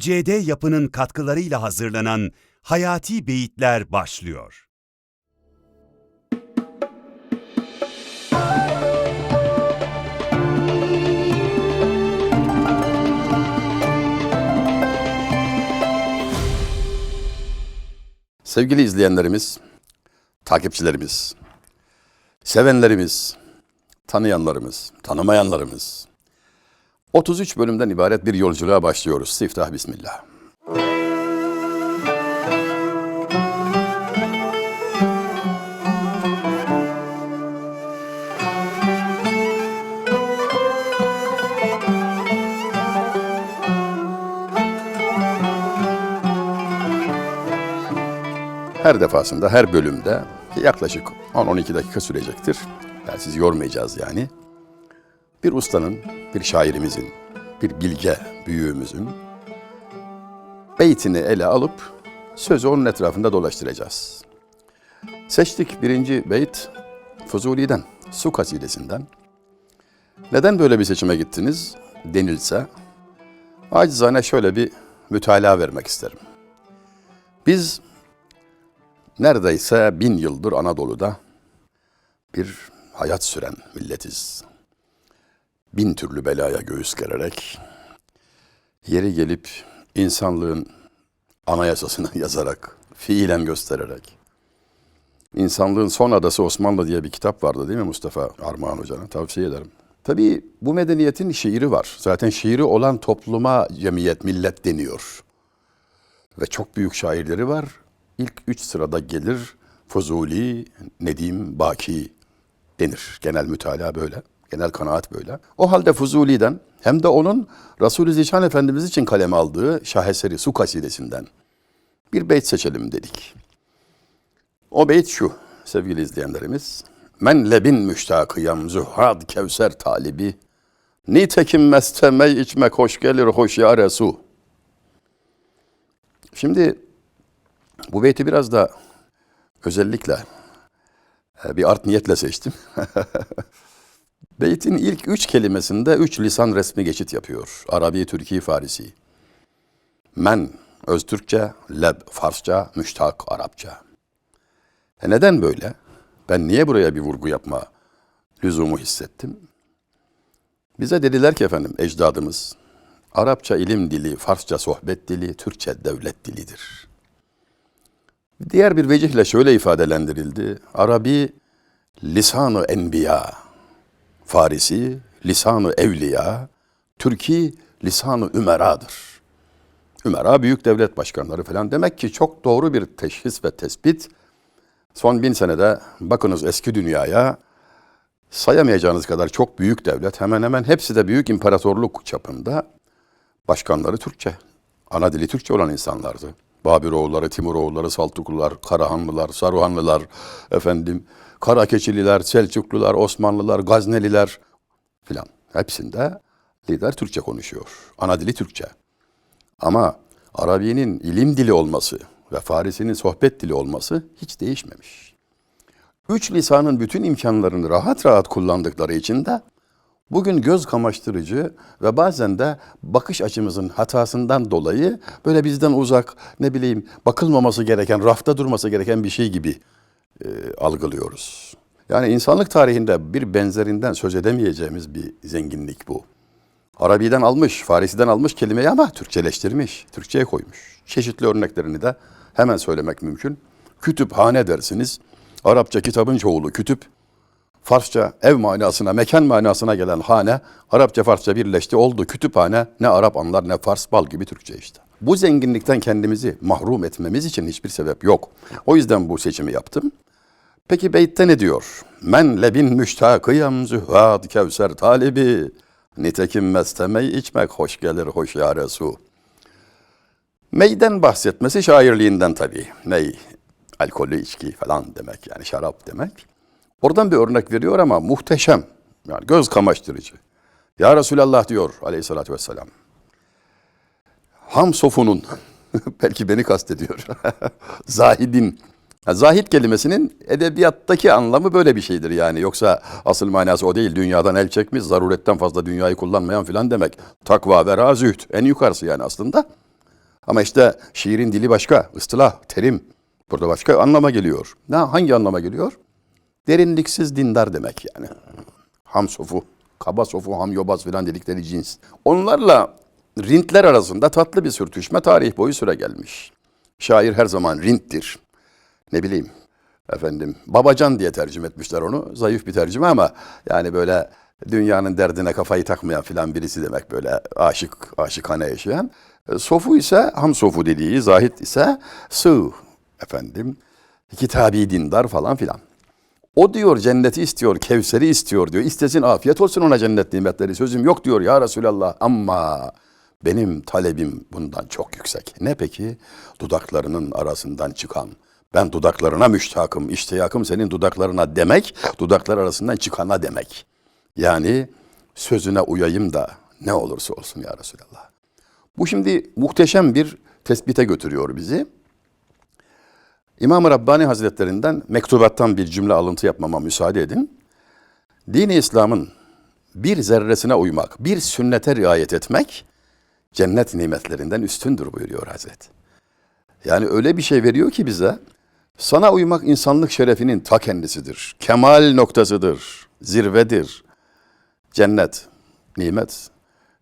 YCD yapının katkılarıyla hazırlanan Hayati Beyitler başlıyor. Sevgili izleyenlerimiz, takipçilerimiz, sevenlerimiz, tanıyanlarımız, tanımayanlarımız. 33 bölümden ibaret bir yolculuğa başlıyoruz. Siftah Bismillah. Her defasında, her bölümde yaklaşık 10-12 dakika sürecektir. Yani sizi yormayacağız yani. Bir ustanın, bir şairimizin, bir bilge büyüğümüzün beytini ele alıp sözü onun etrafında dolaştıracağız. Seçtik birinci beyt Fuzuli'den, su kasidesinden. Neden böyle bir seçime gittiniz denilse, acizane şöyle bir mütalaa vermek isterim. Biz neredeyse bin yıldır Anadolu'da bir hayat süren milletiz. Bin türlü belaya göğüs gererek, yeri gelip insanlığın anayasasını yazarak, fiilen göstererek, İnsanlığın Son Adası Osmanlı diye bir kitap vardı değil mi Mustafa Armağan Hoca'nın? Tavsiye ederim. Tabii bu medeniyetin şiiri var. Zaten şiiri olan topluma cemiyet, millet deniyor. Ve çok büyük şairleri var. İlk üç sırada gelir Fuzuli, Nedim, Baki denir. Genel mütalaa böyle. Genel kanaat böyle. O halde Fuzuli'den hem de onun Resulü Zişan Efendimiz için kaleme aldığı şaheseri Su kasidesinden bir beyt seçelim dedik. O beyt şu sevgili izleyenlerimiz. Men lebin müştakıyam zuhad kevser talibi. Nitekim mestemey içmek hoş gelir hoş ya Resu. Şimdi bu beyti biraz da özellikle e, bir art niyetle seçtim. Beytin ilk üç kelimesinde üç lisan resmi geçit yapıyor. Arabi, Türki, Farisi. Men, Öztürkçe, Leb, Farsça, Müştak, Arapça. E neden böyle? Ben niye buraya bir vurgu yapma lüzumu hissettim? Bize dediler ki efendim ecdadımız, Arapça ilim dili, Farsça sohbet dili, Türkçe devlet dilidir. Diğer bir vecihle şöyle ifadelendirildi. Arabi lisanı enbiya, Farisi lisanı evliya, Türki lisanı ümeradır. Ümera büyük devlet başkanları falan. Demek ki çok doğru bir teşhis ve tespit. Son bin senede bakınız eski dünyaya sayamayacağınız kadar çok büyük devlet, hemen hemen hepsi de büyük imparatorluk çapında başkanları Türkçe. Ana dili Türkçe olan insanlardı. Babiroğulları, Timuroğulları, Saltuklular, Karahanlılar, Saruhanlılar, efendim, Karakeçililer, Selçuklular, Osmanlılar, Gazneliler filan. Hepsinde lider Türkçe konuşuyor. Ana dili Türkçe. Ama Arabi'nin ilim dili olması ve Farisi'nin sohbet dili olması hiç değişmemiş. Üç lisanın bütün imkanlarını rahat rahat kullandıkları için de bugün göz kamaştırıcı ve bazen de bakış açımızın hatasından dolayı böyle bizden uzak ne bileyim bakılmaması gereken, rafta durması gereken bir şey gibi e, algılıyoruz. Yani insanlık tarihinde bir benzerinden söz edemeyeceğimiz bir zenginlik bu. Arabi'den almış, Farisi'den almış kelimeyi ama Türkçeleştirmiş, Türkçe'ye koymuş. Çeşitli örneklerini de hemen söylemek mümkün. Kütüphane dersiniz. Arapça kitabın çoğulu kütüp. Farsça ev manasına, mekan manasına gelen hane, Arapça Farsça birleşti oldu kütüphane. Ne Arap anlar ne Fars bal gibi Türkçe işte. Bu zenginlikten kendimizi mahrum etmemiz için hiçbir sebep yok. O yüzden bu seçimi yaptım. Peki beytte ne diyor? Men lebin müştakıyam zühad kevser talibi. Nitekim mestemey içmek hoş gelir hoş ya Resul. Meyden bahsetmesi şairliğinden tabii. Mey, alkollü içki falan demek yani şarap demek. Oradan bir örnek veriyor ama muhteşem. Yani göz kamaştırıcı. Ya Resulallah diyor aleyhissalatü vesselam. Ham sofunun, belki beni kastediyor, zahidin. Ha, zahid kelimesinin edebiyattaki anlamı böyle bir şeydir yani. Yoksa asıl manası o değil. Dünyadan el çekmiş, zaruretten fazla dünyayı kullanmayan filan demek. Takva, vera, zühd. En yukarısı yani aslında. Ama işte şiirin dili başka, ıstılah, terim. Burada başka anlama geliyor. Ne, hangi anlama geliyor? Derinliksiz dindar demek yani. Ham sofu, kaba sofu, ham yobaz filan dedikleri cins. Onlarla rintler arasında tatlı bir sürtüşme tarih boyu süre gelmiş. Şair her zaman rinttir. Ne bileyim efendim babacan diye tercüme etmişler onu. Zayıf bir tercüme ama yani böyle dünyanın derdine kafayı takmayan filan birisi demek böyle aşık, aşıkane yaşayan. E, Sofu ise ham sofu dediği, zahit ise sığ efendim, kitabi dindar falan filan. O diyor cenneti istiyor, Kevser'i istiyor diyor. İstesin afiyet olsun ona cennet nimetleri. Sözüm yok diyor ya Resulallah ama benim talebim bundan çok yüksek. Ne peki? Dudaklarının arasından çıkan. Ben dudaklarına müştakım, iştiyakım senin dudaklarına demek, dudaklar arasından çıkana demek. Yani sözüne uyayım da ne olursa olsun ya Resulallah. Bu şimdi muhteşem bir tespite götürüyor bizi. İmam-ı Rabbani Hazretlerinden mektubattan bir cümle alıntı yapmama müsaade edin. Dini İslam'ın bir zerresine uymak, bir sünnete riayet etmek cennet nimetlerinden üstündür buyuruyor Hazret. Yani öyle bir şey veriyor ki bize, sana uymak insanlık şerefinin ta kendisidir. Kemal noktasıdır, zirvedir. Cennet, nimet.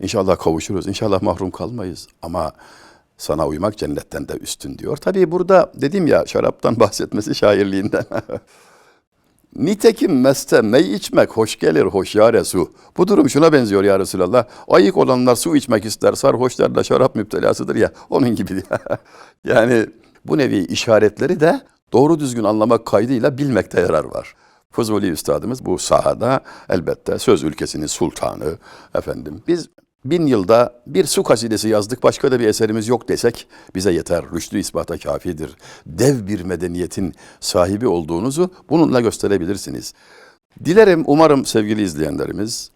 İnşallah kavuşuruz, inşallah mahrum kalmayız. Ama sana uymak cennetten de üstün diyor. Tabii burada dedim ya şaraptan bahsetmesi şairliğinden. Nitekim meste mey içmek hoş gelir hoş ya Resul. Bu durum şuna benziyor ya Resulallah. Ayık olanlar su içmek ister, sarhoşlar da şarap müptelasıdır ya. Onun gibi. yani bu nevi işaretleri de doğru düzgün anlamak kaydıyla bilmekte yarar var. Fuzuli Üstadımız bu sahada elbette söz ülkesinin sultanı efendim. Biz bin yılda bir su kasidesi yazdık başka da bir eserimiz yok desek bize yeter. Rüştü ispata kafidir. Dev bir medeniyetin sahibi olduğunuzu bununla gösterebilirsiniz. Dilerim umarım sevgili izleyenlerimiz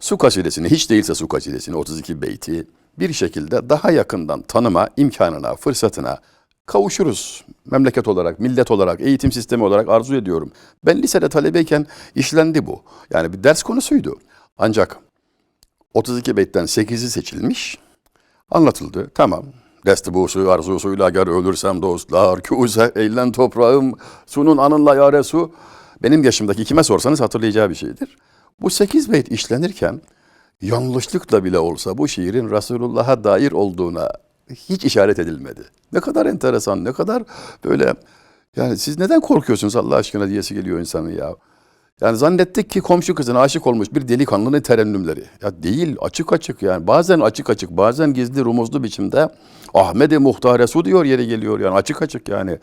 su kasidesini hiç değilse su kasidesini 32 beyti bir şekilde daha yakından tanıma imkanına, fırsatına kavuşuruz. Memleket olarak, millet olarak, eğitim sistemi olarak arzu ediyorum. Ben lisede talebeyken işlendi bu. Yani bir ders konusuydu. Ancak 32 beytten 8'i seçilmiş. Anlatıldı. Tamam. Desti bu su arzusuyla ger ölürsem dostlar. Küze eğlen toprağım. Sunun anınla ya Resul. Benim yaşımdaki kime sorsanız hatırlayacağı bir şeydir. Bu 8 beyt işlenirken yanlışlıkla bile olsa bu şiirin Resulullah'a dair olduğuna hiç işaret edilmedi. Ne kadar enteresan, ne kadar böyle yani siz neden korkuyorsunuz Allah aşkına diyesi geliyor insanın ya. Yani zannettik ki komşu kızına aşık olmuş bir delikanlının terennümleri. Ya değil açık açık yani bazen açık açık bazen gizli rumuzlu biçimde Ahmet-i Muhtar Su diyor yeri geliyor yani açık açık yani.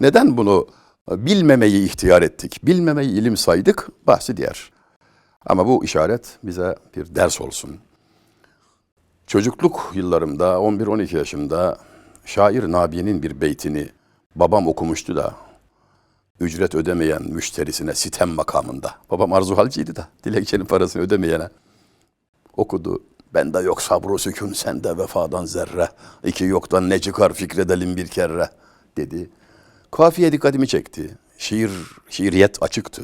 Neden bunu bilmemeyi ihtiyar ettik? Bilmemeyi ilim saydık bahsi diğer. Ama bu işaret bize bir ders olsun. Çocukluk yıllarımda 11-12 yaşımda şair Nabi'nin bir beytini babam okumuştu da ücret ödemeyen müşterisine sitem makamında. Babam arzuhalcıydı da dilekçenin parasını ödemeyene okudu. Bende yok sabru sükun sende vefadan zerre. İki yoktan ne çıkar fikredelim bir kere dedi. Kafiye dikkatimi çekti. Şiir, şiiriyet açıktı.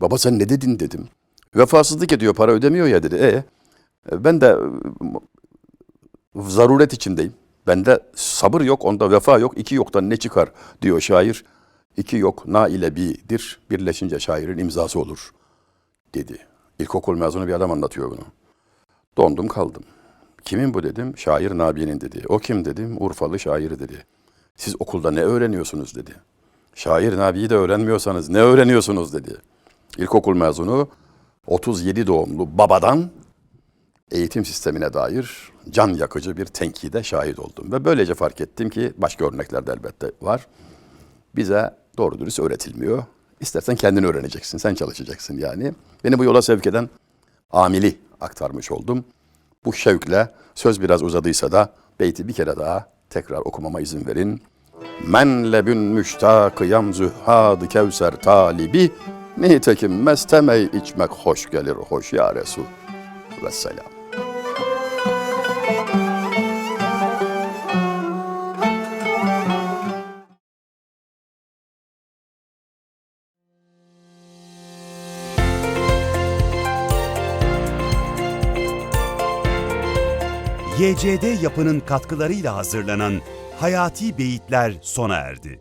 Baba sen ne dedin dedim. Vefasızlık ediyor para ödemiyor ya dedi. E ben de zaruret içindeyim. Bende sabır yok, onda vefa yok. iki yoktan ne çıkar diyor şair. İki yok na ile bi'dir. Birleşince şairin imzası olur dedi. İlkokul mezunu bir adam anlatıyor bunu. Dondum kaldım. Kimin bu dedim. Şair Nabi'nin dedi. O kim dedim. Urfalı şairi dedi. Siz okulda ne öğreniyorsunuz dedi. Şair Nabi'yi de öğrenmiyorsanız ne öğreniyorsunuz dedi. İlkokul mezunu 37 doğumlu babadan eğitim sistemine dair can yakıcı bir tenkide şahit oldum. Ve böylece fark ettim ki başka örnekler de elbette var. Bize doğru dürüst öğretilmiyor. İstersen kendin öğreneceksin, sen çalışacaksın yani. Beni bu yola sevk eden amili, aktarmış oldum. Bu şevkle söz biraz uzadıysa da beyti bir kere daha tekrar okumama izin verin. Men lebün müştakıyam zühhad kevser talibi Nitekim mestemey içmek hoş gelir hoş ya Resul. Vesselam. YCD yapının katkılarıyla hazırlanan Hayati Beyitler sona erdi.